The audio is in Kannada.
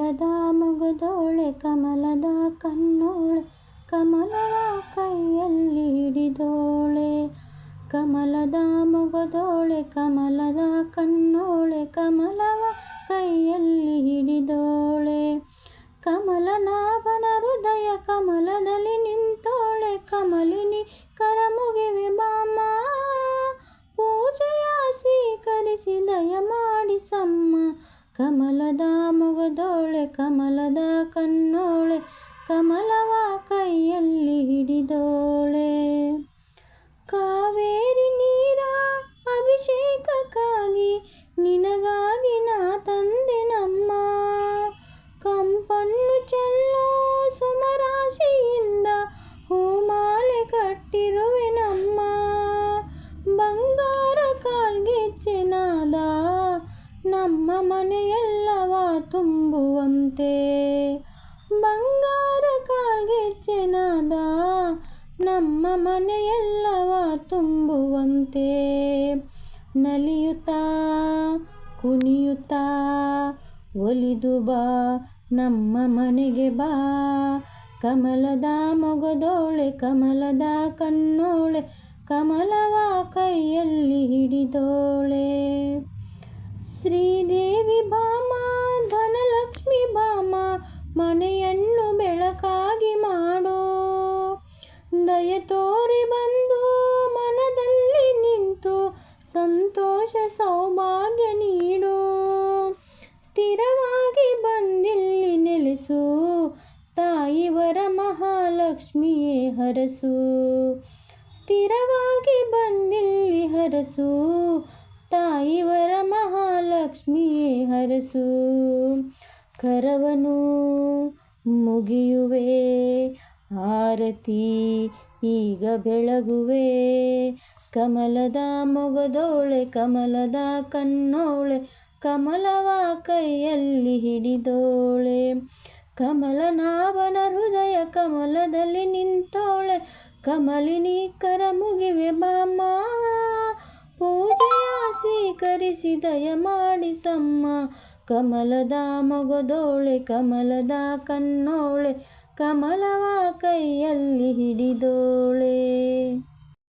ಕಮಲದ ಮುಗುದೋಳೆ, ಕಮಲದ ಕಣ್ಣೋಳೆ ಕಮಲವ ಕೈಯಲ್ಲಿ ಹಿಡಿದೋಳೆ. ಕಮಲದ ಮುಗುದೋಳೆ, ಕಮಲದ ಕಣ್ಣೋಳೆ, ಕಮಲವ ಕೈಯಲ್ಲಿ ಹಿಡಿದೋಳೆ. ಕಮಲನಾಭನ ಹೃದಯ ಕಮಲದಲ್ಲಿ ನಿಂತೋಳೆ, ಕಮಲಿನಿ ಕರಮುಗಿವೆ ಬಾಮ ಪೂಜೆಯ ಸ್ವೀಕರಿಸಿ ದಯ ಮಾಡಿಸಮ್ಮ ಕಮಲದ ಮುಗದೋಳೆ, ಕಮಲದ ಕಣ್ಣೋಳೆ, ಕಮಲವ ಕೈಯಲ್ಲಿ ಹಿಡಿದೋಳೆ. ಕಾವೇರಿ ನೀರ ಅಭಿಷೇಕಕ್ಕಾಗಿ ನಿನಗಾಗಿ ನಾ ತಂದೆ ನಮ್ಮ. ಕಂಪನ್ನು ಚೆಲ್ಲೋ ಸುಮರಾಶಿಯಿಂದ ಹೂಮಾಲೆ ಕಟ್ಟಿರುವೆ ನಮ್ಮ. ಬಂಗಾರ ಕಾಲ್ಗೆಚ್ಚೆನಾದ ನಮ್ಮ ಮನೆಯೆಲ್ಲವ ತುಂಬುವಂತೆ. ಬಂಗಾರ ಕಾಲ್ಗೆಚ್ಚೆನಾದ ನಮ್ಮ ಮನೆಯೆಲ್ಲವ ತುಂಬುವಂತೆ. ನಲಿಯುತ್ತಾ, ಕುಣಿಯುತ್ತಾ, ಒಲಿದು ಬಾ, ನಮ್ಮ ಮನೆಗೆ ಬಾ. ಕಮಲದ ಮೊಗದೋಳೆ, ಕಮಲದ ಕಣ್ಣೋಳೆ, ಕಮಲವ ಕೈಯಲ್ಲಿ ಹಿಡಿದೋಳೆ. ಶ್ರೀದೇವಿ ಭಾಮ ಧನಲಕ್ಷ್ಮಿ ಭಾಮ ಮನೆಯನ್ನು ಬೆಳಕಾಗಿ ಮಾಡೋ. ದಯ ತೋರಿ ಬಂದು ಮನದಲ್ಲಿ ನಿಂತು ಸಂತೋಷ ಸೌಭಾಗ್ಯ ನೀಡು. ಸ್ಥಿರವಾಗಿ ಬಂದಿಲ್ಲಿ ನೆಲೆಸು, ತಾಯಿವರ ಮಹಾಲಕ್ಷ್ಮಿಯೇ ಹರಸು. ಸ್ಥಿರವಾಗಿ ಬಂದಿಲ್ಲಿ ಹರಸು ತಾಯಿವರ ಮಹಾಲಕ್ಷ್ಮಿಯೇ ಹರಸು. ಕರವನು ಮುಗಿಯುವೆ, ಆರತಿ ಈಗ ಬೆಳಗುವೆ. ಕಮಲದ ಮೊಗದೋಳೆ, ಕಮಲದ ಕಣ್ಣೋಳೆ, ಕಮಲವ ಕೈಯಲ್ಲಿ ಹಿಡಿದೋಳೆ. ಕಮಲನಾಭನ ಹೃದಯ ಕಮಲದಲ್ಲಿ ನಿಂತೋಳೆ, ಕಮಲಿನಿ ಕರ ಮುಗಿವೆ ಬಾ ಸ್ವೀಕರಿಸಿ ದಯ ಮಾಡಿಸಮ್ಮ ಕಮಲದ ಮೊಗದೋಳೆ ಕಮಲದ ಕಣ್ಣೋಳೆ ಕಮಲವ ಕೈಯಲ್ಲಿ ಹಿಡಿದೋಳೆ.